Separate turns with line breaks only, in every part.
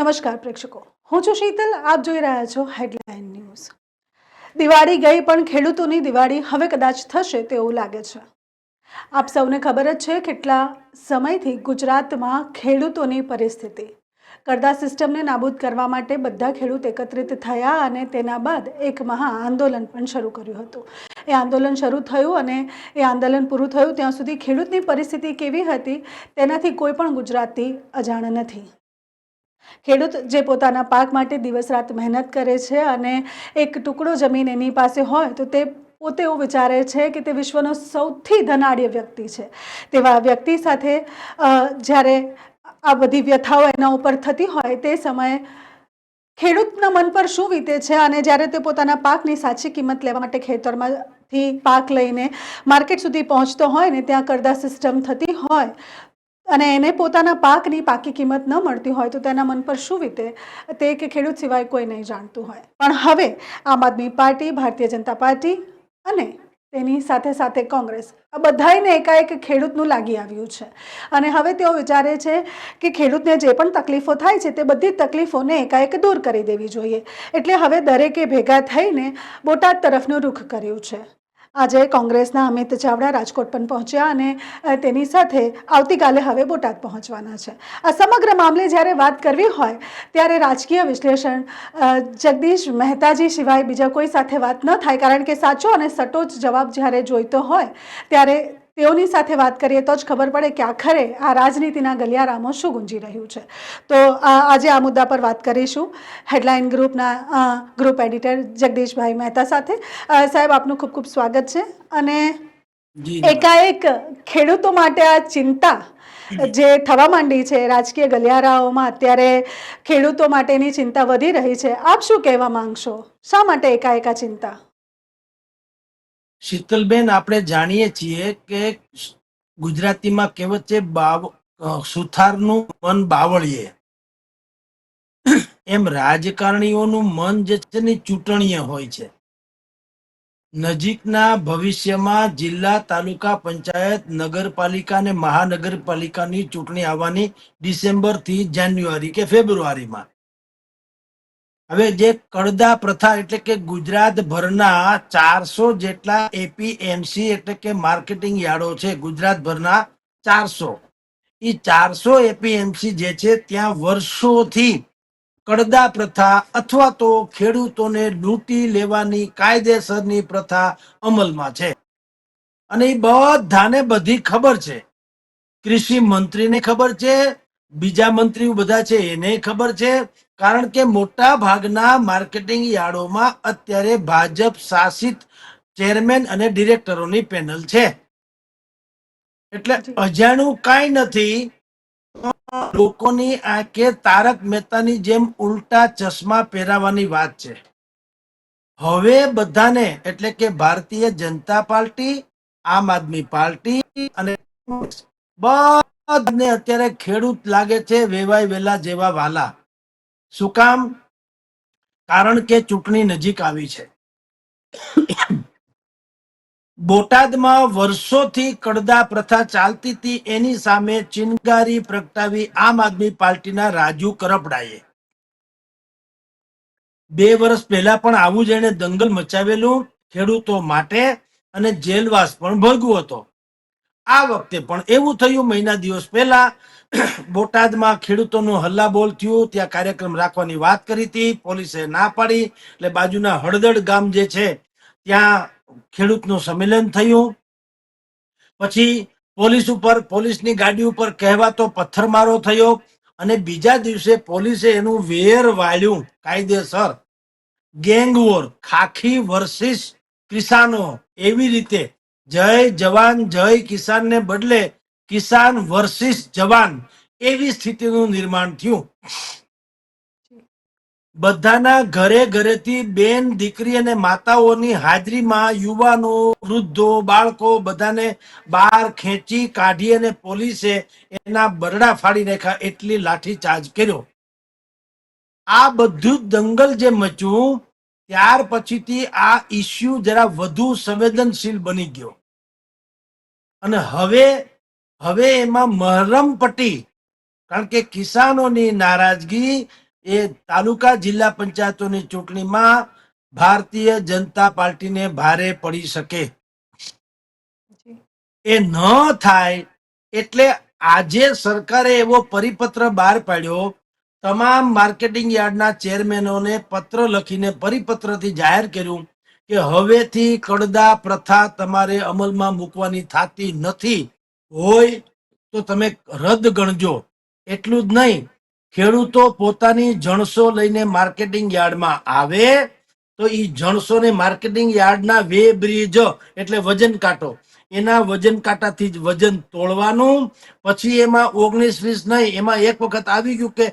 નમસ્કાર પ્રેક્ષકો. હું છું શીતલ, આપ જોઈ રહ્યા છો હેડલાઇન ન્યૂઝ દિવાળી ગઈ પણ ખેડૂતોની દિવાળી હવે કદાચ થશે તેવું લાગે છે. આપ સૌને ખબર જ છે કેટલા સમયથી ગુજરાતમાં ખેડૂતોની પરિસ્થિતિ. કરદા સિસ્ટમને નાબૂદ કરવા માટે બધા ખેડૂત એકત્રિત થયા અને તેના બાદ એક મહા આંદોલન પણ શરૂ કર્યું હતું. એ આંદોલન શરૂ થયું અને એ આંદોલન પૂરું થયું ત્યાં સુધી ખેડૂતની પરિસ્થિતિ કેવી હતી તેનાથી કોઈ પણ ગુજરાતી અજાણ નથી. ખેડૂત જે પોતાના પાક માટે દિવસ રાત મહેનત કરે છે અને એક ટુકડો જમીન એની પાસે હોય તો તે પોતે એવું વિચારે છે કે તે વિશ્વનો સૌથી ધનાઢ્ય વ્યક્તિ છે. તેવા વ્યક્તિ સાથે જ્યારે આ બધી વ્યથાઓ એના ઉપર થતી હોય તે સમયે ખેડૂતના મન પર શું વીતે છે અને જ્યારે તે પોતાના પાકની સાચી કિંમત લેવા માટે ખેતરમાંથી પાક લઈને માર્કેટ સુધી પહોંચતો હોય ને ત્યાં કરદા સિસ્ટમ થતી હોય અને એને પોતાના પાકની પાકી કિંમત ન મળતી હોય તો તેના મન પર શું વીતે? તે કે ખેડૂત સિવાય કોઈ નહીં જાણતું હોય. પણ હવે આમ આદમી પાર્ટી, ભારતીય જનતા પાર્ટી અને તેની સાથે સાથે કોંગ્રેસ, આ બધાયને એકાએક ખેડૂતનું લાગી આવ્યું છે. અને હવે તેઓ વિચારે છે કે ખેડૂતને જે પણ તકલીફો થાય છે તે બધી તકલીફોને એકાએક દૂર કરી દેવી જોઈએ. એટલે હવે દરેકે ભેગા થઈને બોટાદ તરફનું રૂખ કર્યું છે. આજે કોંગ્રેસના અમિત ચાવડા રાજકોટ પણ પહોંચ્યા અને તેની સાથે આવતીકાલે હવે બોટાદ પહોંચવાના છે. આ સમગ્ર મામલે જ્યારે વાત કરવી હોય, ત્યારે રાજકીય વિશ્લેષણ જગદીશ મહેતાજી સિવાય બીજા કોઈ સાથે વાત ન થાય, કારણ કે સાચો અને સટોચ જવાબ જ્યારે જોઈતો હોય, ત્યારે તેઓની સાથે વાત કરીએ તો જ ખબર પડે કે આખરે આ રાજનીતિના ગલિયારામાં શું ગુંજી રહ્યું છે. તો આ આજે આ મુદ્દા પર વાત કરીશું. હેડલાઇન ગ્રુપના ગ્રુપ એડિટર જગદીશભાઈ મહેતા સાથે. સાહેબ આપનું ખૂબ ખૂબ સ્વાગત છે. અને એકાએક ખેડૂતો માટે આ ચિંતા જે થવા માંડી છે રાજકીય ગલિયારાઓમાં અત્યારે ખેડૂતો માટેની ચિંતા વધી રહી છે. આપ શું કહેવા માંગશો? શા માટે એકાએક આ ચિંતા?
શીતલબેન, આપણે જાણીએ છીએ કે ગુજરાતીમાં કહેવત છે, બાવ સુથારનું મન બાવળીએ. એમ રાજકારણીઓનું મન જે છે ને ચૂંટણીય હોય છે. નજીકના ભવિષ્યમાં જિલ્લા તાલુકા પંચાયત નગરપાલિકા અને મહાનગરપાલિકાની ચૂંટણી આવવાની ડિસેમ્બરથી જાન્યુઆરી કે ફેબ્રુઆરીમાં. હવે જે કડદા પ્રથા એટલે કે ગુજરાત ભરના ચારસો જેટલા એપીએમસી એટલે કે માર્કેટિંગ યાર્ડો છે, ગુજરાત ભરના ચારસો. એ ચારસો એપીએમસી જે છે, ત્યાં વર્ષોથી કડદા પ્રથા અથવા તો ખેડૂતોને લૂંટી લેવાની કાયદેસરની પ્રથા અમલમાં છે. અને એ બધાને બધી ખબર છે. કૃષિ મંત્રીને ખબર છે, બીજા મંત્રીઓ બધા છે, એને ખબર છે કારણ કે મોટા ભાગના માર્કેટિંગ યાર્ડોમાં અત્યારે ભાજપ શાસિત ચેરમેન અને ડિરેક્ટરોની પેનલ છે. એટલે. અજાણ્યું કાંઈ નથી. લોકોની આંખે તારક મહેતાની જેમ ઉલટા ચશ્મા પહેરાવાની વાત છે. હવે બધાને એટલે કે ભારતીય જનતા પાર્ટી આમ આદમી પાર્ટી અને બધાને અત્યારે ખેડૂત લાગે છે વેવાય વેલા જેવા વાલા. શું કામ? કારણ કે ચૂંટણી નજીક આવી છે. બોટાદમાં વર્ષોથી કડદા પ્રથા ચાલતી હતી, એની સામે ચિનગારી પ્રગટાવી આમ આદમી પાર્ટીના રાજુ કરપડાએ. બે વર્ષ પહેલા પણ આવું જ એને દંગલ મચાવેલું, ખેડૂતો માટે અને જેલવાસ પણ ભોગવ્યો હતો. આ વખતે પણ એવું થયું, મહિના દિવસ પહેલા બોટાદમાં ખેડૂતોનું હલ્લાબોલ થયું, ત્યાં કાર્યક્રમ રાખવાની વાત કરી હતી, પોલીસે ના પાડી, એટલે બાજુના હળદડ ગામ જે છે, ત્યાં ખેડૂતનું સંમેલન થયું. પછી પોલીસ ઉપર, પોલીસની ગાડી ઉપર કહેવાતો પથ્થરમારો થયો અને બીજા દિવસે પોલીસે એનું વેર વાળ્યું. કાયદેસર ગેંગ વોર, ખાખી વર્સિસ કિસાનો એવી રીતે જય જવાન, જય કિસાનને બદલે કિસાન વર્સિસ જવાન એવી સ્થિતિનું નિર્માણ થયું. બધાના ઘરે ઘરેથી બેન, દીકરી અને માતાઓની હાજરીમાં યુવાનો, વૃદ્ધો, બાળકો બધાને બહાર ખેંચી કાઢી અને પોલીસે એના બરડા ફાડી નાખ્યા એટલી લાઠીચાર્જ કર્યો. આ બધું દંગલ જે મચ્યું, ત્યાર પછીથી આ ઇસ્યુ જરા વધુ સંવેદનશીલ બની ગયો. અને હવે હવે એમાં મહરમ પટ્ટી કારણ કે કિસાનોની નારાજગી એ તાલુકા જિલ્લા પંચાયતોની ચૂંટણીમાં ભારતીય જનતા પાર્ટીને ભારે પડી શકે. એ ન થાય એટલે આજે સરકારે એવો પરિપત્ર બહાર પાડ્યો. તમામ માર્કેટિંગ યાર્ડના ચેરમેનોને પત્ર લખીને પરિપત્રથી જાહેર કર્યું કે હવેથી કડદા પ્રથા તમારે અમલમાં મૂકવાની થતી નથી. હોય તો તમે રદ ગણજો. એટલું જ નહીં. ખેડૂતો પોતાની જણસો લઈને માર્કેટિંગ યાર્ડમાં આવે તો એ જણસોને માર્કેટિંગ યાર્ડના વે બ્રિજ એટલે વજન કાંટો. એના વજન કાંટાથી જ વજન તોડવાનું. પછી એમાં ઓગણીસ વીસ નહીં, એમાં એક વખત આવી ગયું કે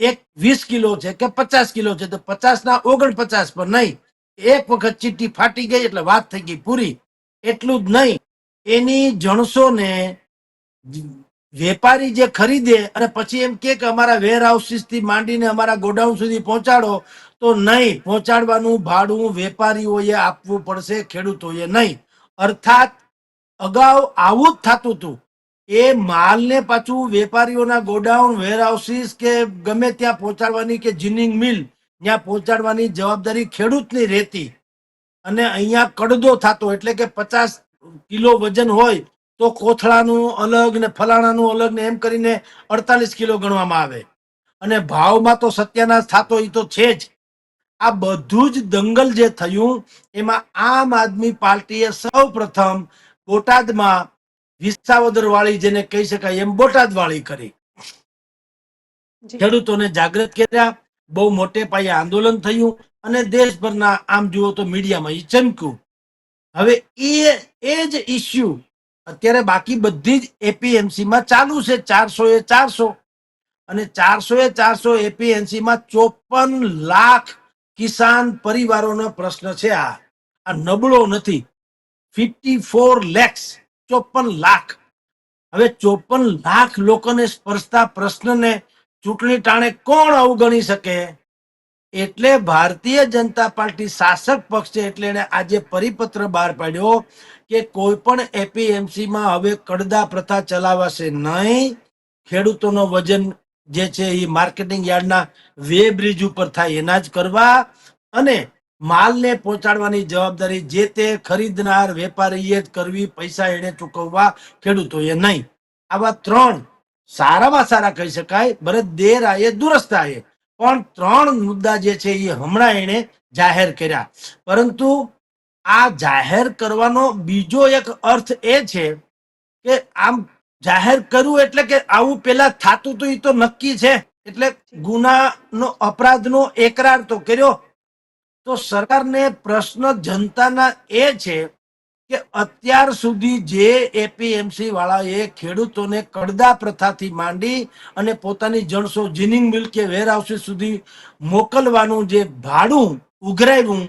એક વીસ કિલો છે કે પચાસ કિલો છે, તો પચાસ ના ઓગણપચાસ પર નહીં. એક વખત ચીઠ્ઠી ફાટી ગઈ એટલે વાત થઈ ગઈ પૂરી. એટલું જ નહીં. એની જણસોને વેપારી જે ખરીદે અને પછી એમ કે અમારા વેર હાઉસીસથી માંડીને અમારા ગોડાઉન સુધી પહોંચાડો, તો નહીં, પહોંચાડવાનું ભાડું વેપારીઓએ આપવું પડશે, ખેડૂતોએ નહીં. અર્થાત અગાઉ આવું જ થતું હતું. એ માલને પાછું વેપારીઓના ગોડાઉન, વેરહાઉસીસ કે ગમે ત્યાં પહોંચાડવાની કે જીનિંગ મિલ, ત્યાં પહોંચાડવાની જવાબદારી ખેડૂતની રહેતી. અને અહીંયા કડદો થતો, એટલે કે પચાસ કિલો વજન હોય તો કોથળાનું અલગ ને ફલાણાનું અલગ ને એમ કરીને અડતાલીસ કિલો ગણવામાં આવે. અને ભાવમાં તો સત્યાનાશ થતો એ તો છે જ. આ બધું જ દંગલ જે થયું એમાં આમ આદમી પાર્ટીએ સૌ પ્રથમ બોટાદમાં વિસાવદર વાળી જેને કહી શકાય એમ બોટાદ વાળી કરી ખેડૂતોને જાગૃત કર્યા બહુ મોટે પાયે આંદોલન થયું અને દેશભરના આમ જુઓ તો મીડિયામાં એ ચમક્યું. હવે એ એ જ ઇસ્યુ અત્યારે બાકી બધી જ એપીએમસીમાં ચાલુ છે, ચારસો એ ચારસો. અને ચારસો એ ચારસો એપીએમસીમાં ચોપન લાખ કિસાન પરિવારોનો પ્રશ્ન છે આ. આ નબળો નથી. ફિફ્ટી ફોર લેક્સ, ચોપન લાખ. હવે ચોપન લાખ લોકોને સ્પર્શતા પ્રશ્નને ચૂંટણી ટાણે કોણ અવગણી શકે? એટલે ભારતીય જનતા પાર્ટી શાસક પક્ષ છે એટલે એને આજે પરિપત્ર બહાર પાડ્યો કે કોઈ પણ એપીએમસી માં હવે કડદા પ્રથા ચલાવાશે નહીં. ખેડૂતોનો વજન જે છે એ માર્કેટિંગ યાર્ડના વે બ્રિજ ઉપર થાય એના જ કરવા. અને માલને પહોંચાડવાની જવાબદારી જે તે ખરીદનાર વેપારીએ જ કરવી, પૈસા એને ચૂકવવા ખેડૂતોએ નહીં. આવા ત્રણ સારામાં સારા કહી શકાય ભરત દેર આયે, દુરસ્ત આયે. પણ ત્રણ મુદ્દા જે છે એ હમણાં એને જાહેર કર્યા. પરંતુ આ જાહેર કરવાનો બીજો એક અર્થ એ છે કે આમ જાહેર કરવું એટલે કે આવું પેલા થતું તો એ તો નક્કી છે. એટલે ગુનાનો અપરાધનો એકરાર તો કર્યો. તો સરકારને પ્રશ્ન જનતાના એ છે કે અત્યાર સુધી જે એપીએમસી વાળાએ ખેડૂતોને કડદા પ્રથાથી માંડી અને પોતાની જણસો જીનિંગ મિલ કે વેરહાઉસીસ સુધી મોકલવાનું જે ભાડું ઉઘરાવ્યું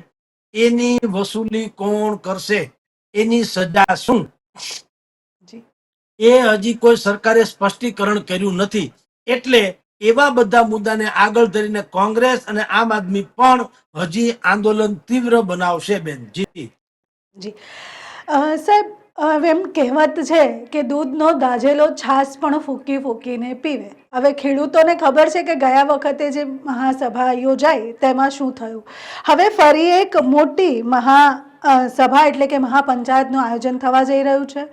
એની વસૂલી કોણ કરશે? એની સજા શું? એ હજી કોઈ સરકારે સ્પષ્ટીકરણ કર્યું નથી. એટલે એવા બધા મુદ્દાને આગળ ધરીને કોંગ્રેસ અને આમ આદમી પણ હજી આંદોલન તીવ્ર બનાવશે બેન. જી.
જી. સાહેબ હવે એમ કહેવત છે કે દૂધનો દાજેલો છાશ પણ ફૂંકી ફૂંકીને પીવે. હવે ખેડૂતોને ખબર છે કે ગયા વખતે જે મહાસભા યોજાઈ તેમાં શું થયું? હવે ફરી એક મોટી મહા સભા એટલે કે મહાપંચાયતનું આયોજન થવા જઈ રહ્યું છે.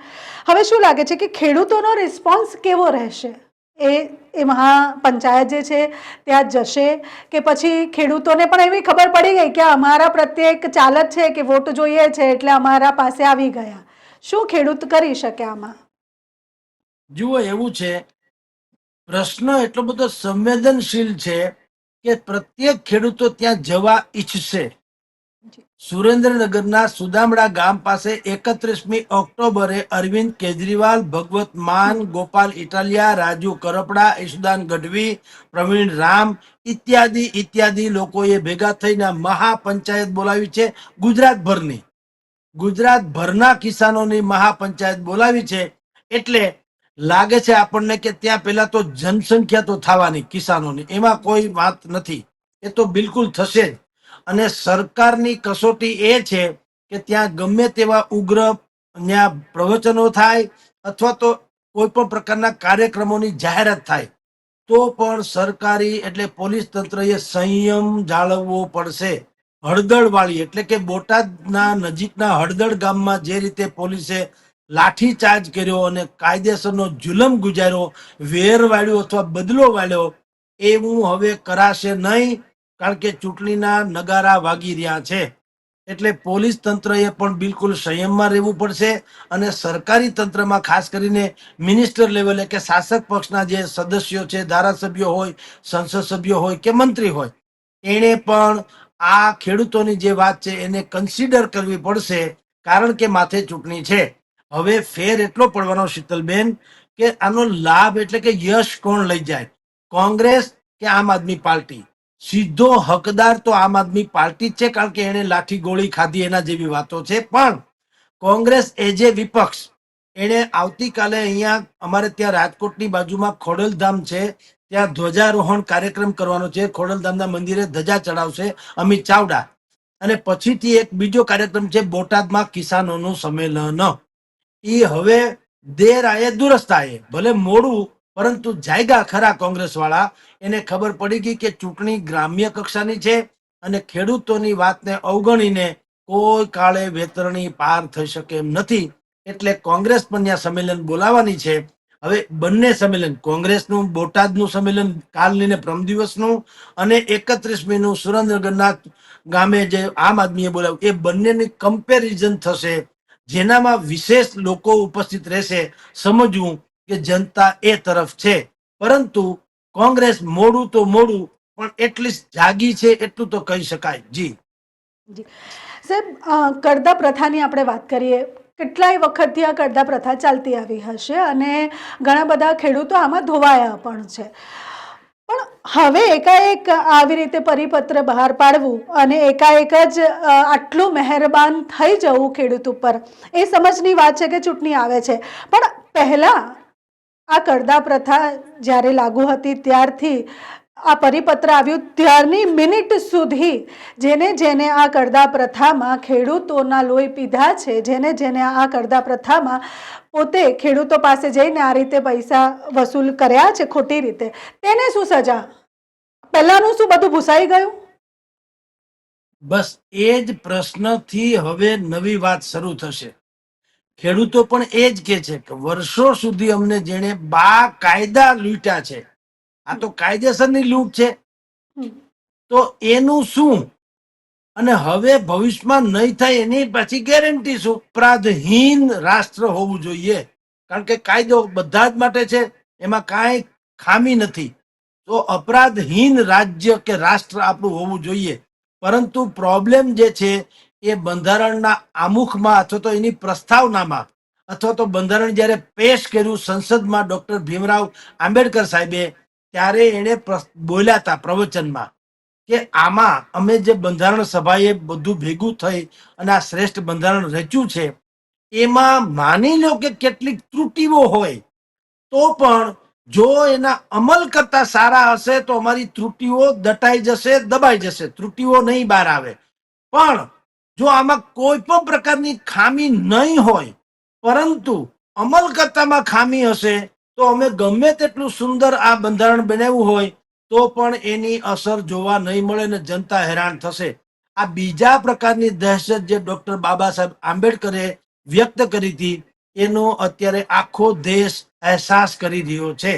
હવે શું લાગે છે કે ખેડૂતોનો રિસ્પોન્સ કેવો રહેશે? એ એ મહાપંચાયત જે છે, ત્યાં જશે કે પછી ખેડૂતોને પણ એવી ખબર પડી ગઈ કે અમારા પ્રત્યે એક ચાલત છે કે વોટ જોઈએ છે એટલે અમારા પાસે આવી ગયા. શું ખેડૂત કરી શકે આમાં?
જુઓ, એવું છે. પ્રશ્ન એટલો બધો સંવેદનશીલ છે કે પ્રત્યેક ખેડૂતો ત્યાં જવા ઈચ્છશે. સુરેન્દ્રનગરના સુદામડા ગામ પાસે એકત્રીસમી ઓક્ટોબરે અરવિંદ કેજરીવાલ, ભગવત માન, ગોપાલ ઇટાલિયા, રાજુ કરપડા ઈશુદાન ગઢવી, પ્રવીણ રામ ઇત્યાદિ ઇત્યાદિ લોકોએ ભેગા થઈને મહાપંચાયત બોલાવી છે ગુજરાતભરની. ગુજરાતભરના કિસાનોની મહાપંચાયત બોલાવી છે એટલે લાગે છે આપણને કે ત્યાં પહેલા તો જનસંખ્યા તો થવાની કિસાનોની, એમાં કોઈ વાત નથી. એ તો બિલકુલ થશે જ. અને સરકારની કસોટી એ છે કે ત્યાં ગમે તેવા ઉગ્ર ત્યાં પ્રવચનો થાય અથવા તો કોઈ પણ પ્રકારના કાર્યક્રમોની જાહેરાત થાય, તો પણ સરકારી એટલે પોલીસ તંત્રએ સંયમ જાળવવો પડશે. હળદળવાળી એટલે કે બોટાદના નજીકના હળદળ ગામમાં જે રીતે પોલીસે લાઠીચાર્જ કર્યો અને કાયદેસરનો જુલમ ગુજાર્યો વેર વાળ્યો અથવા બદલો વાળ્યો, એવું હવે કરાશે નહીં. કારણ કે ચૂંટણીના નગારા વાગી રહ્યા છે. એટલે પોલીસ તંત્રએ પણ બિલકુલ સંયમમાં રહેવું પડશે અને સરકારી તંત્રમાં ખાસ કરીને મિનિસ્ટર લેવલે કે શાસક પક્ષના જે સદસ્યો છે, ધારાસભ્યો હોય, સંસદ સભ્યો હોય કે મંત્રી હોય, એણે પણ આ ખેડૂતોની જે વાત છે એને કન્સિડર કરવી પડશે કારણ કે માથે ચૂંટણી છે. હવે ફેર એટલો પડવાનો શીતલબેન કે આનો લાભ એટલે કે યશ કોણ લઈ જાય? કોંગ્રેસ કે આમ આદમી પાર્ટી? સીધો હકદાર તો આમ આદમી પાર્ટી જ છે, કારણ કે એણે લાઠી ગોળી ખાધી એના જેવી વાતો છે. પણ કોંગ્રેસ એજ એ વિપક્ષ, એણે આવતીકાલે અહીંયા અમારે ત્યાં રાજકોટની બાજુમાં ખોડલધામ છે, ત્યાં ધ્વજારોહણ કાર્યક્રમ કરવાનો છે. ખોડલધામના મંદિરે ધજા ચડાવશે અમિત ચાવડા. અને પછીથી એક બીજો કાર્યક્રમ છે, બોટાદમાં કિસાનોનું સંમેલન. એ હવે દેર આયે, દુરસ્ત આયે. ભલે મોડું પરંતુ જાયગા ખરા કોંગ્રેસ વાળા એને ખબર પડી ગઈ કે ચૂંટણી ગ્રામ્ય કક્ષાની છે અને ખેડૂતોની વાતને અવગણીને કોઈ કાળે વેતરણી પાર થઈ શકે એમ નથી. એટલે કોંગ્રેસ પણ ત્યાં સંમેલન બોલાવવાની છે. હવે બંને સંમેલન, કોંગ્રેસનું બોટાદનું સંમેલન કાલની ને પ્રમ દિવસનું અને એકત્રીસમી નું સુરેન્દ્રનગરના ગામે જે આમ આદમીએ બોલાવ્યું, એ બંનેની કમ્પેરિઝન થશે. જેનામાં વિશેષ લોકો ઉપસ્થિત રહેશે, સમજવું કે જનતા એ તરફ છે. પરંતુ કોંગ્રેસ મોડું તો મોડું પણ એટલીસ્ટ જાગી છે એટલું તો કહી શકાય. જી.
સાહેબ અ, કરદા પ્રથાની આપણે વાત કરીએ. કેટલાય વખતથી આ કરદા પ્રથા ચાલતી આવી હશે અને ઘણા બધા ખેડૂતો આમાં ધોવાયા પણ છે. પણ હવે એકાએક આવી રીતે પરિપત્ર બહાર પાડવું અને એકાએક જ આટલું મહેરબાન થઈ જવું ખેડૂત ઉપર એ સમજની વાત છે કે ચૂંટણી આવે છે. પણ પહેલાં આ કરદા પ્રથા જ્યારે લાગુ હતી ત્યારથી આ પરિપત્ર આવ્યું ત્યારની મિનિટ સુધી. જેને જેને આ કરદા પ્રથામાં ખેડૂતોના લોહી પીધા છે, જેને જેને આ કરદા પ્રથામાં પોતે ખેડૂતો પાસે જઈને આ રીતે પૈસા વસૂલ કર્યા છે ખોટી રીતે. તેને શું સજા? પહેલાનું શું બધું ભૂસાઈ ગયું?
બસ એ જ પ્રશ્નથી હવે નવી વાત શરૂ થશે. ખેડૂતો પણ એ જ કે છે કે વર્ષો સુધી અમને જેણે બા કાયદા લૂંટ્યા છે આ તો કાયદેસરની લૂંટ છે. તો એનું શું? અને હવે ભવિષ્યમાં નહીં થાય એની પાછી ગેરંટી શું? અપરાધહીન રાષ્ટ્ર હોવું જોઈએ. કારણ કે કાયદો બધા જ માટે છે એમાં કાંઈ ખામી નથી. તો અપરાધહીન રાજ્ય કે રાષ્ટ્ર આપણું હોવું જોઈએ. પરંતુ પ્રોબ્લેમ જે છે એ બંધારણના આમુખમાં અથવા તો એની પ્રસ્તાવનામાં, અથવા તો બંધારણ જ્યારે પેશ કર્યું સંસદમાં ડોક્ટર ભીમરાવ આંબેડકર સાહેબે, ત્યારે એણે બોલ્યા હતા પ્રવચનમાં કે આમાં અમે જે બંધારણ સભાએ બધું ભેગું થઈ અને આ શ્રેષ્ઠ બંધારણ રચ્યું છે, એમાં માની લો કે કેટલીક ત્રુટીઓ હોય, તો પણ જો એના અમલ કરતા સારા હશે તો અમારી ત્રુટીઓ દટાઈ જશે, દબાઈ જશે. ત્રુટીઓ નહીં બહાર આવે. પણ જો આમાં કોઈ પણ પ્રકારની ખામી નહીં હોય, પરંતુ અમલ કરતામાં ખામી હશે, તો અમે ગમે તેટલું સુંદર આ બંધારણ બનાવ્યું હોય, તો પણ એની અસર જોવા નહીં મળે ને જનતા હેરાન થશે. આ બીજા પ્રકારની દહેશત જે ડોક્ટર બાબા સાહેબ આંબેડકરે વ્યક્ત કરી હતી, એનો અત્યારે આખો દેશ અહેસાસ કરી રહ્યો છે.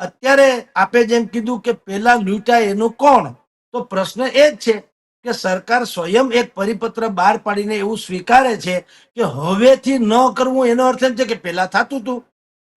અત્યારે આપે જેમ કીધું કે પેલા લૂંટાય એનું કોણ? તો પ્રશ્ન એ જ છે કે સરકાર સ્વયં એક પરિપત્ર બહાર પાડીને એવું સ્વીકારે છે કે હવેથી ન કરવું, એનો અર્થ એમ છે કે પેલા થતું હતું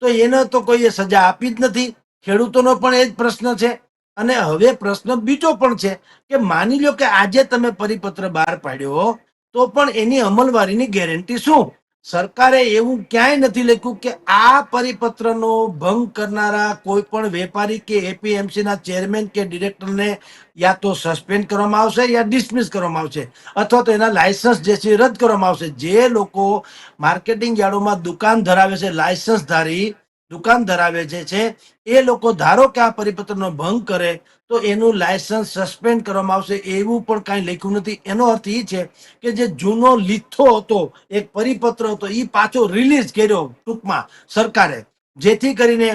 તો એને તો કોઈએ સજા આપી જ નથી. ખેડૂતોનો પણ એ જ પ્રશ્ન છે. અને હવે પ્રશ્ન બીજો પણ છે કે માની લો કે આજે તમે પરિપત્ર બહાર પાડ્યો, તો પણ એની અમલવારીની ગેરંટી શું? સરકારે એવું ક્યાંય નથી લખ્યું કે આ પરિપત્રનો ભંગ કરનારા કોઈ પણ વેપારી કે એપીએમસી ના ચેરમેન કે ડિરેક્ટરને યા તો સસ્પેન્ડ કરવામાં આવશે યા ડિસમિસ કરવામાં આવશે. અથવા તો એના લાયસન્સ જે છે રદ કરવામાં આવશે. જે લોકો માર્કેટિંગ યાર્ડોમાં દુકાન ધરાવે છે લાયસન્સ ધારી દુકાન ધરાવે છે એ લોકો ધારો કે આ પરિપત્રનો ભંગ કરે, તો એનું લાયસન્સ સસ્પેન્ડ કરવામાં આવશે એવું પણ કાંઈ લખ્યું નથી. એનો અર્થ એ છે કે જે જૂનો લીથો હતો, એક પરિપત્ર હતો એ પાછો રિલીઝ કર્યો ટૂંકમાં સરકારે. જેથી કરીને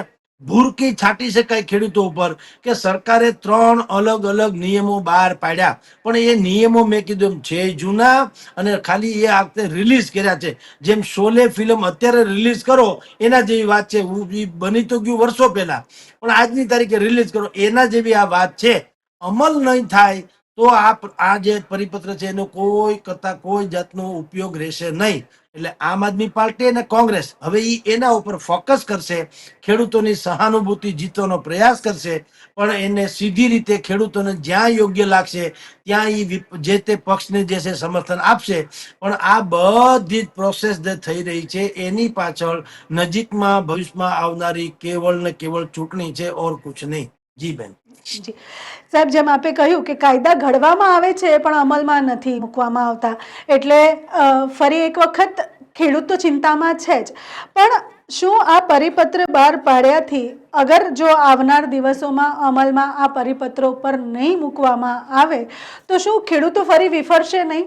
ભૂરકી છાંટી શકાય ખેડૂતો ઉપર કે સરકારે ત્રણ અલગ અલગ નિયમો બહાર પાડ્યા. પણ એ નિયમો મેં કીધું એમ છે જૂના અને ખાલી એ વખતે રિલીઝ કર્યા છે. જેમ શોલે ફિલ્મ અત્યારે રિલીઝ કરો, એના જેવી વાત છે. બની તો ગયું વર્ષો પહેલા. પણ આજની તારીખે રિલીઝ કરો, એના જેવી આ વાત છે. અમલ નહીં થાય તો આ આ જે પરિપત્ર છે એનો કોઈ કરતા કોઈ જાતનો ઉપયોગ રહેશે નહીં. એટલે આમ આદમી પાર્ટી અને કોંગ્રેસ હવે એ એના ઉપર ફોકસ કરશે, ખેડૂતોની સહાનુભૂતિ જીતવાનો પ્રયાસ કરશે, પણ એને સીધી રીતે ખેડૂતોને જ્યાં યોગ્ય લાગશે, ત્યાં એ જે તે પક્ષને જે છે સમર્થન આપશે, પણ આ બધી જ પ્રોસેસ જે થઈ રહી છે, એની પાછળ નજીકમાં, ભવિષ્યમાં આવનારી કેવળ ને કેવળ ચૂંટણી છે ઓર કુછ નહીં. જી બેન.
જી. સાહેબ, જેમ આપે કહ્યું કે કાયદા ઘડવામાં આવે છે, પણ અમલમાં નથી મૂકવામાં આવતા. એટલે ફરી એક વખત ખેડૂત તો ચિંતામાં છે જ. પણ શું આ પરિપત્ર બહાર પાડ્યાથી, અગર જો આવનાર દિવસોમાં અમલમાં આ પરિપત્રો પર નહીં મૂકવામાં આવે, તો શું ખેડૂતો ફરી વિફરશે નહીં?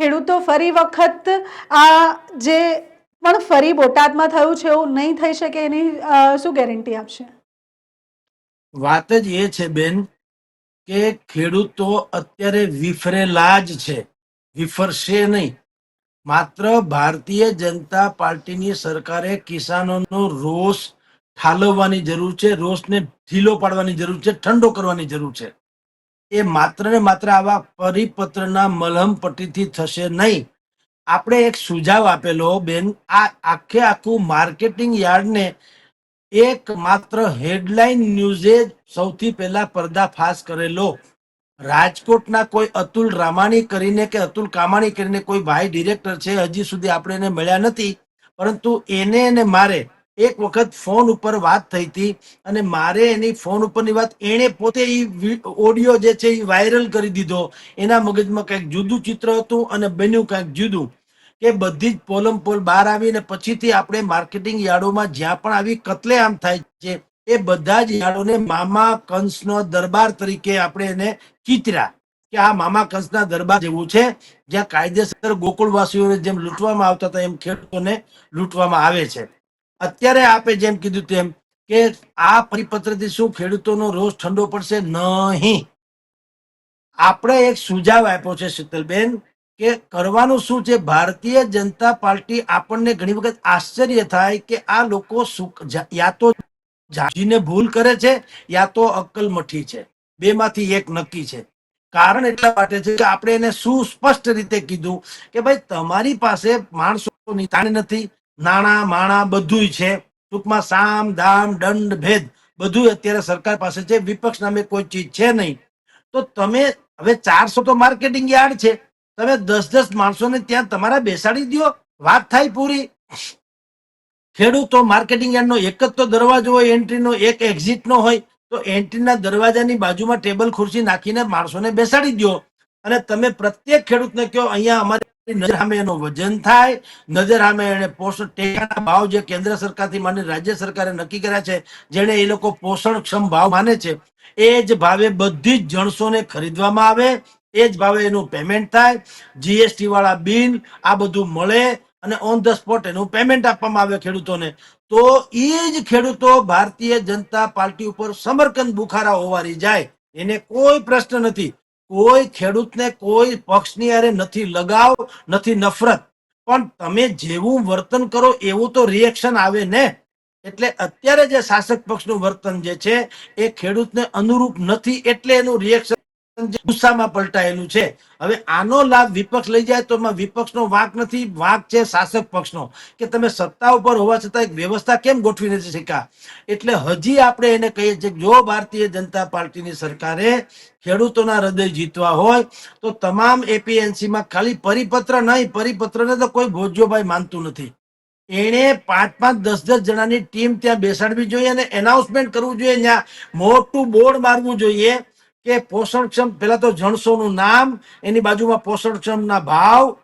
ખેડૂતો ફરી વખત આ જે, પણ ફરી બોટાદમાં થયું છે એવું નહીં થઈ શકે એની શું ગેરંટી આપશે?
વાત જ એ છે, બેન, કે ખેડૂતો અત્યારે વિફરેલા જ છે, વિફરશે નહીં. માત્ર ભારતીય જનતા પાર્ટીની સરકારે કિસાનોનો રોષ ઠાલવવાની જરૂર છે, રોષને ઢીલો પાડવાની જરૂર છે, ઠંડો કરવાની જરૂર છે. એ માત્ર ને માત્ર આવા પરિપત્રના મલહમ પટ્ટીથી થશે નહીં. આપણે એક સુઝાવ આપેલો, બેન, આ આખે આખું માર્કેટિંગ યાર્ડને એક માત્ર હેડલાઇન ન્યૂઝે સૌથી પહેલા પર્દાફાશ કરેલો. રાજકોટના કોઈ અતુલ રામાણી કરીને કે અતુલ કામાણી કરીને કોઈ ભાઈ ડિરેક્ટર છે, હજી સુધી આપણે એને મળ્યા નથી. પરંતુ એને અને મારે એક વખત ફોન ઉપર વાત થઈ હતી અને મારે એની ફોન ઉપરની વાત એણે પોતે એ ઓડિયો જે છે એ વાયરલ કરી દીધો. એના મગજમાં કંઈક જુદું ચિત્ર હતું અને બન્યું કંઈક જુદું. કે બધી જ પોલમ પોલ બહાર આવીને પછીથી આપણે માર્કેટિંગ યાર્ડોમાં જ્યાં પણ આવી કતલેઆમ થાય છે, એ બધા જ યાર્ડોને મામા કંસનો દરબાર તરીકે આપણે એને ચિતર્યા કે આ મામા કંસના દરબાર જેવું છે, જ્યાં કાયદેસર ગોકુળવાસીઓને જેમ લૂંટવામાં આવતા હતા, એમ ખેડૂતોને લૂંટવામાં આવે છે. અત્યારે આપે જેમ કીધું તેમ કે આ પરિપત્રથી શું ખેડૂતોનો રોષ ઠંડો પડશે? નહીં. આપણે એક સુઝાવ આપ્યો છે શીતલબેન કે કરવાનું શું છે? ભારતીય જનતા પાર્ટી આપણને ઘણી વખત આશ્ચર્ય થાય કે આ લોકો યા તો જાજીને ભૂલ કરે છે, યા તો અક્કલ મઠી છે. બેમાંથી એક નક્કી છે. કારણ એટલા માટે છે કે આપણે એને સુસ્પષ્ટ રીતે કીધું કે ભાઈ તમારી પાસે માણસોની નિતાણી નથી, નાણાં, માણા બધુંય છે. ટૂંકમાં સામ, દામ, દંડ, ભેદ બધું અત્યારે સરકાર પાસે છે. વિપક્ષ નામે કોઈ ચીજ છે નહીં. તો તમે, હવે ચારસો તો માર્કેટિંગ યાર્ડ છે. તમે દસ દસ માણસોને ત્યાં તમારા બેસાડી દ્યો. વાત થાય પૂરી. ખેડૂતો માર્કેટિંગ યાર્ડનો એક જ તો દરવાજો હોય, એન્ટ્રીનો એક એક્ઝિટનો હોય, તો એન્ટ્રીના દરવાજાની બાજુમાં ટેબલ ખુરશી નાખીને માણસોને બેસાડી દ્યો. અને તમે પ્રત્યેક ખેડૂતને કહો, અહીંયા અમારી નજર સામે એનું વજન થાય. નજર સામે એને પોષણ ટેકાના ભાવ જે કેન્દ્ર સરકારથી માંડી રાજ્ય સરકારે નક્કી કર્યા છે જેને એ લોકો પોષણક્ષમ ભાવ માને છે, એ જ ભાવે બધી જ જણસોને ખરીદવામાં આવે. એ જ ભાવે એનું પેમેન્ટ થાય જીએસટી વાળા બિલ આ બધું મળે અને ઓન ધ સ્પોટ એનું પેમેન્ટ આપવામાં આવે ખેડૂતોને. તો એ જ ખેડૂતો ભારતીય જનતા પાર્ટી ઉપર સમરકંદ બુખારા હોવારી જાય, એને કોઈ પ્રશ્ન નથી. કોઈ ખેડૂતને કોઈ પક્ષની અરે નથી લગાવ, નથી નફરત. પણ તમે જેવું વર્તન કરો એવું તો રિએક્શન આવે ને. એટલે અત્યારે જે શાસક પક્ષનું વર્તન જે છે, એ ખેડૂતને અનુરૂપ નથી એટલે એનું રિએક્શન ગુસ્સામાં પલટાયેલું છે. હવે આનો લાભ વિપક્ષ લઈ જાય તો એમાં વિપક્ષનો વાંક નથી. વાંક છે શાસક પક્ષનો. કે તમે સત્તા ઉપર હોવા છતાં એક વ્યવસ્થા કેમ ગોઠવી નથી શક્યા એટલે હજી આપણે એને કહીએ છીએ જો ભારતીય જનતા પાર્ટીની સરકારે ખેડૂતોના હૃદય જીતવા હોય, તો તમામ એપીએનસીમાં ખાલી પરિપત્ર નહીં, પરિપત્રને તો કોઈ ભોજ્યોભાઈ માનતું નથી. એણે પાંચ પાંચ દસ દસ જણાની ટીમ ત્યાં બેસાડવી જોઈએ અને એનાઉન્સમેન્ટ કરવું જોઈએ. ત્યાં મોટું બોર્ડ મારવું જોઈએ. કે પોષણક્ષમ પેલા તો જણસોનું નામ, એની બાજુમાં પોષણક્ષમના ભાવ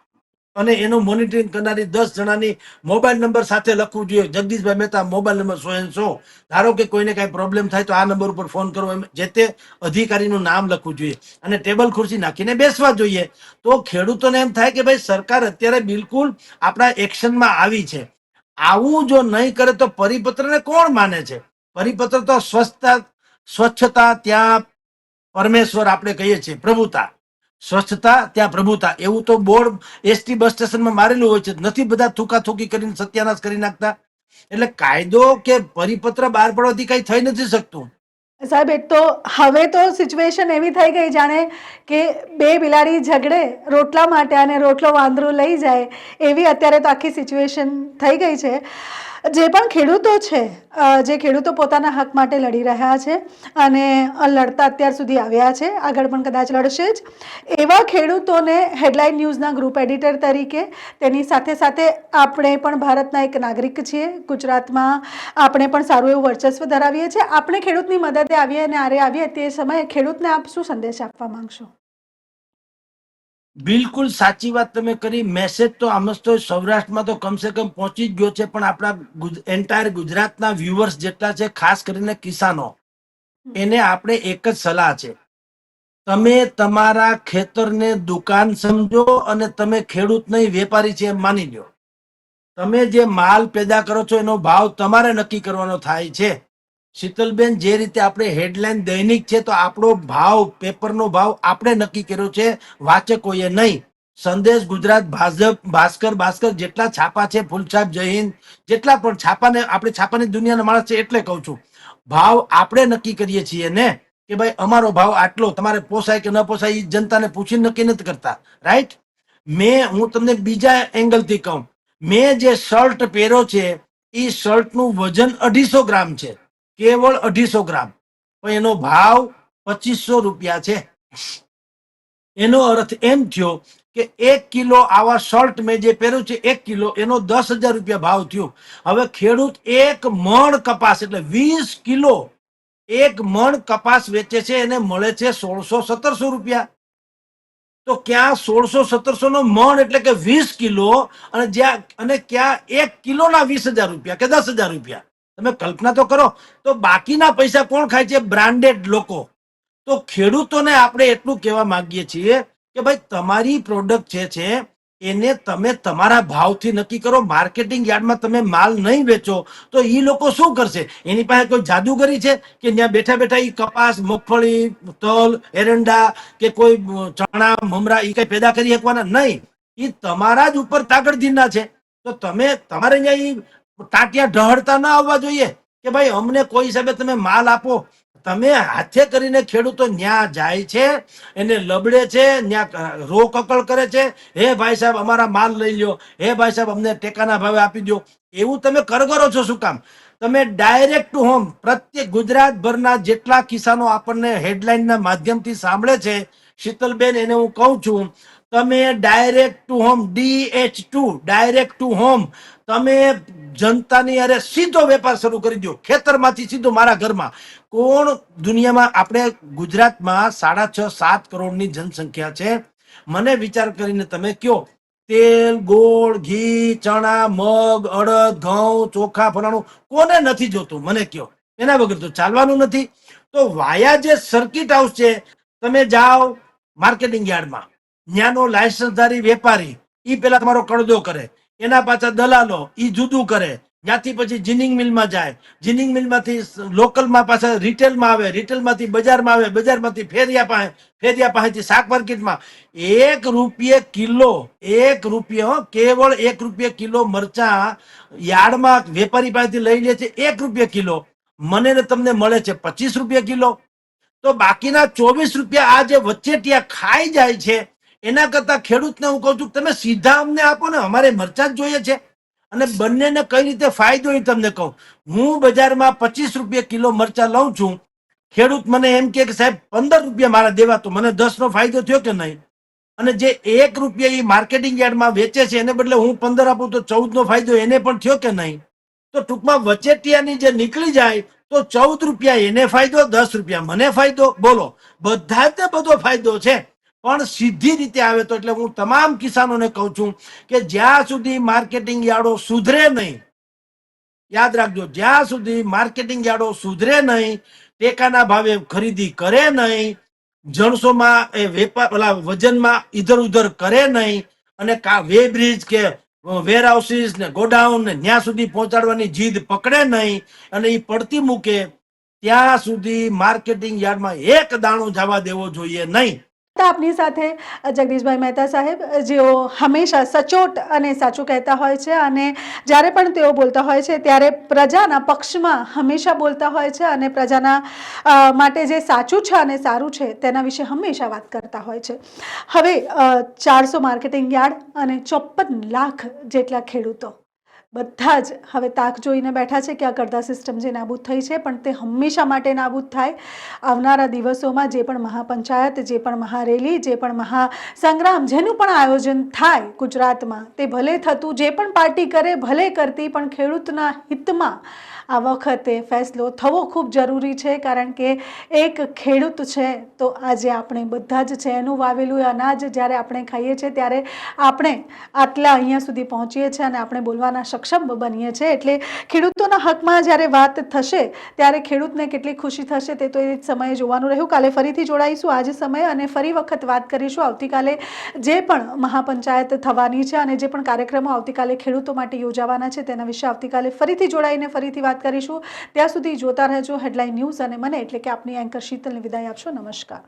અને એનું મોનિટરિંગ કરનારી દસ જણાની મોબાઈલ નંબર સાથે લખવું જોઈએ. જગદીશભાઈ મહેતા મોબાઈલ નંબર સો એન સો. ધારો કે કોઈને કાંઈ પ્રોબ્લેમ થાય તો આ નંબર ઉપર ફોન કરો એમ, જે તે અધિકારીનું નામ લખવું જોઈએ. અને ટેબલ ખુરશી નાખીને બેસવા જોઈએ. તો ખેડૂતોને એમ થાય કે ભાઈ, સરકાર અત્યારે બિલકુલ આપણા એક્શનમાં આવી છે. આવું જો નહીં કરે તો પરિપત્રને કોણ માને છે? પરિપત્ર તો સ્વચ્છતા સ્વચ્છતા ત્યાં પરમેશ્વર આપણે કહીએ છીએ, પ્રભુતા. સ્વચ્છતા ત્યાં પ્રભુતા. એવું તો બોર્ડ એસટી બસ સ્ટેશનમાં મારેલું હોય છે. નથી બધા થૂકા થૂકી કરીને સત્યાનાશ કરી નાખતા. એટલે કાયદો કે પરિપત્ર બહાર પડવાથી કઈ થઈ નથી શકતું.
સાહેબ, એક તો હવે તો સિચ્યુએશન એવી થઈ ગઈ જાણે કે બે બિલાડી ઝઘડે, રોટલા માટે અને રોટલો વાંદરું લઈ જાય એવી અત્યારે તો આખી સિચ્યુએશન થઈ ગઈ છે. જે પણ ખેડૂતો છે જે ખેડૂતો પોતાના હક માટે લડી રહ્યા છે અને લડતા અત્યાર સુધી આવ્યા છે, આગળ પણ કદાચ લડશે જ. એવા ખેડૂતોને હેડલાઇન ન્યૂઝના ગ્રુપ એડિટર તરીકે, તેની સાથે સાથે આપણે પણ ભારતના એક નાગરિક છીએ. ગુજરાતમાં આપણે પણ સારું એવું વર્ચસ્વ ધરાવીએ છીએ. આપણે ખેડૂતની મદદે આવીએ અને આરે આવીએ તે સમયે ખેડૂતને આપ શું સંદેશ આપવા માંગશો?
બિલકુલ સાચી વાત તમે કરી. મેસેજ તો આમ તો સૌરાષ્ટ્રમાં તો કમસે કમ પહોંચી જ ગયો છે પણ આપણા એન્ટાયર ગુજરાતના વ્યુઅર્સ જેટલા છે ખાસ કરીને કિસાનો એને આપણે એક જ સલાહ છે. તમે તમારા ખેતરને દુકાન સમજો અને તમે ખેડૂત નહીં વેપારી છે એમ માની લો તમે જે માલ પેદા કરો છો એનો ભાવ તમારે નક્કી કરવાનો થાય છે. શીતલબેન, જે રીતે આપણે હેડલાઇન દૈનિક છે, તો આપણો ભાવ, પેપરનો ભાવ આપણે નક્કી કર્યો છે, વાચકોએ નહીં. સંદેશ ગુજરાત, ભાજપ, ભાસ્કર ભાસ્કર જેટલા છાપા છે, ફૂલછાપ, જય જેટલા પણ છાપાને, આપણે છાપાની દુનિયાના માણસ છે એટલે કહું છું. ભાવ આપણે નક્કી કરીએ છીએ ને કે ભાઈ અમારો ભાવ આટલો, તમારે પોસાય કે ન પોસાય એ જનતાને પૂછીને નક્કી નથી કરતા. રાઈટ મેં, હું તમને બીજા એંગલથી કહું. મેં જે શર્ટ પહેર્યો છે એ શર્ટનું વજન અઢીસો ગ્રામ છે. કેવળ અઢીસો ગ્રામ. પણ એનો ભાવ પચીસો રૂપિયા છે. એનો અર્થ એમ થયો કે એક કિલો આવા શર્ટ મેં જે પહેર્યું છે, એક કિલો, એનો દસ હજાર રૂપિયા ભાવ થયો. હવે ખેડૂત એક મણ કપાસ, એટલે વીસ કિલો એક મણ કપાસ વેચે છે, એને મળે છે સોળસો સત્તરસો રૂપિયા. તો ક્યાં સોળસો સત્તરસો નો મણ એટલે કે વીસ કિલો, અને જ્યાં, અને ક્યાં એક કિલોના વીસ હજાર રૂપિયા કે દસ હજાર રૂપિયા? તમે કલ્પના તો કરો. તો બાકીના પૈસા કોણ ખાય છે? બ્રાન્ડેડ લોકો. તો ખેડૂતોને આપણે એટલું કહેવા માંગીએ છીએ કે ભાઈ, તમારી પ્રોડક્ટ જે છે, એને તમે તમારા ભાવથી નક્કી કરો. માર્કેટિંગ યાર્ડમાં તમે માલ નહીં વેચો, તો એ લોકો શું કરશે? એની પાસે કોઈ જાદુગરી છે કે ત્યાં બેઠા બેઠા એ કપાસ, મગફળી, તલ, એરંડા કે કોઈ ચણા, મમરા એ કઈ પેદા કરી શકવાના? નહીં. એ તમારા જ ઉપર તાકડધીના છે. તો તમે તમારે અહીંયા ટાટિયા ઢહળતા ના આવવા જોઈએ કે ભાઈ અમને કોઈ હિસાબે તમે માલ આપો. તમે હાથે કરીને ખેડૂતો ન્યા જાય છે, એને લબડે છે, ન્યા રો કકળ કરે છે. હે ભાઈ સાહેબ, અમારા માલ લઈ લ્યો. હે ભાઈ સાહેબ, અમને ટેકાના ભાવે આપી દો એવું તમે કરગરો છો શું કામ? તમે ડાયરેક્ટ ટુ હોમ પ્રત્યેક ગુજરાતભરના જેટલા કિસાનો આપણને હેડલાઇનના માધ્યમથી સાંભળે છે, શીતલબેન, એને હું કહું છું, તમે direct to home DTH to, direct to home તમે જનતાની અરે સીધો વેપાર શરૂ કરી દો ખેતરમાંથી સીધો મારા ઘરમાં. કોણ દુનિયામાં આપણે ગુજરાતમાં સાડા છ, સાત કરોડની જનસંખ્યા છે? મને વિચાર કરીને તમે કયો. તેલ, ગોળ, ઘી, ચણા, મગ, અડદ, ઘઉં, ચોખા, ફલાણું કોને નથી જોતું? મને કયો. એના વગર તો ચાલવાનું નથી. તો વાયા જે સર્કિટ હાઉસ છે, તમે જાઓ માર્કેટિંગ યાર્ડમાં. ત્યાંનો લાયસન્સધારી વેપારી એ પેલા તમારો કડદો કરે. એના પાછા દલાલો ઈ જુદું કરે. ત્યાંથી પછી જીનિંગ મિલમાં જાય. જીનિંગ મિલમાંથી લોકલમાં પાછા રિટેલમાં આવે. રિટેલમાંથી બજારમાં આવે. બજારમાંથી ફેરિયા પાસે, ફેરિયા પાસેથી શાક માર્કેટમાં. એક રૂપિયે કિલો, એક રૂપિયો કેવળ એક રૂપિયે કિલો મરચા યાર્ડમાં વેપારી પાસેથી લઈ લે છે, એક રૂપિયા કિલો. મને તમને મળે છે પચીસ રૂપિયા કિલો. તો બાકીના ચોવીસ રૂપિયા આ જે વચ્ચેટિયા ખાઈ જાય છે. એના કરતા ખેડૂતને હું કહું છું, તમે સીધા અમને આપો ને, અમારે મરચાં જ જોઈએ છે. અને બંનેને કઈ રીતે ફાયદો એ તમને કહું. હું બજારમાં પચીસ રૂપિયા કિલો મરચાં લઉં છું. ખેડૂત મને એમ કે સાહેબ, પંદર રૂપિયા મારા દેવા તો મને દસ નો ફાયદો થયો કે નહીં? અને જે એક રૂપિયા એ માર્કેટિંગ યાર્ડમાં વેચે છે, એને બદલે હું પંદર આપું તો ચૌદ નો ફાયદો એને પણ થયો કે નહીં? તો ટૂંકમાં વચેટિયાની જે નીકળી જાય, તો ચૌદ રૂપિયા એને ફાયદો, દસ રૂપિયા મને ફાયદો. બોલો બધા જ બધો ફાયદો છે. પણ સીધી રીતે આવે તો એટલે હું તમામ કિસાનોને કહું છું કે જ્યાં સુધી માર્કેટિંગ યાર્ડો સુધરે નહીં, યાદ રાખજો, જ્યાં સુધી માર્કેટિંગ યાર્ડો સુધરે નહીં, ટેકાના ભાવે ખરીદી કરે નહીં, જણસોમાં એ વેપાર, ઓલા વજનમાં ઇધર ઉધર કરે નહીં અને વે બ્રિજ કે વેરહાઉસીસ ને ગોડાઉન ને ત્યાં સુધી પહોંચાડવાની જીદ પકડે નહીં અને એ પડતી મૂકે, ત્યાં સુધી માર્કેટિંગ યાર્ડમાં એક દાણો જવા દેવો જોઈએ નહીં.
તો આપની સાથે જગદીશભાઈ મહેતા સાહેબ, જેઓ હંમેશા સચોટ અને સાચું કહેતા હોય છે અને જ્યારે પણ તેઓ બોલતા હોય છે, ત્યારે પ્રજાના પક્ષમાં હંમેશા બોલતા હોય છે અને પ્રજાના માટે જે સાચું છે અને સારું છે, તેના વિશે હંમેશા વાત કરતા હોય છે. હવે ચારસો માર્કેટિંગ યાર્ડ અને ચોપન લાખ જેટલા ખેડૂતો બધા જ હવે તાક જોઈને બેઠા છે કે આ કરતા સિસ્ટમ જે નાબૂદ થઈ છે, પણ તે હંમેશા માટે નાબૂદ થાય. આવનારા દિવસોમાં જે પણ મહાપંચાયત, જે પણ મહારેલી, જે પણ મહાસંગ્રામ જેનું પણ આયોજન થાય ગુજરાતમાં, તે ભલે થતું, જે પણ પાર્ટી કરે, ભલે કરતી, પણ ખેડૂતના હિતમાં આ વખતે ફેસલો થવો ખૂબ જરૂરી છે, કારણ કે એક ખેડૂત છે, તો આજે આપણે બધા જ છે, એનું વાવેલું અનાજ જ્યારે આપણે ખાઈએ છીએ, ત્યારે આપણે આટલા અહીંયા સુધી પહોંચીએ છીએ અને આપણે બોલવાના સક્ષમ બનીએ છીએ. એટલે ખેડૂતોના હકમાં જ્યારે વાત થશે, ત્યારે ખેડૂતને કેટલી ખુશી થશે તે તો એ જ સમયે જોવાનું રહ્યું. કાલે ફરીથી જોડાઈશું આજ સમય અને ફરી વખત વાત કરીશું આવતીકાલે જે પણ મહાપંચાયત થવાની છે અને જે પણ કાર્યક્રમો આવતીકાલે ખેડૂતો માટે યોજાવાના છે, તેના વિશે આવતીકાલે ફરીથી જોડાઈને ફરીથી કરીશું. ત્યાં સુધી જોતા રહેજો હેડલાઇન ન્યૂઝ અને મને એટલે કે આપની એન્કર શીતલને વિદાય આપશો. નમસ્કાર.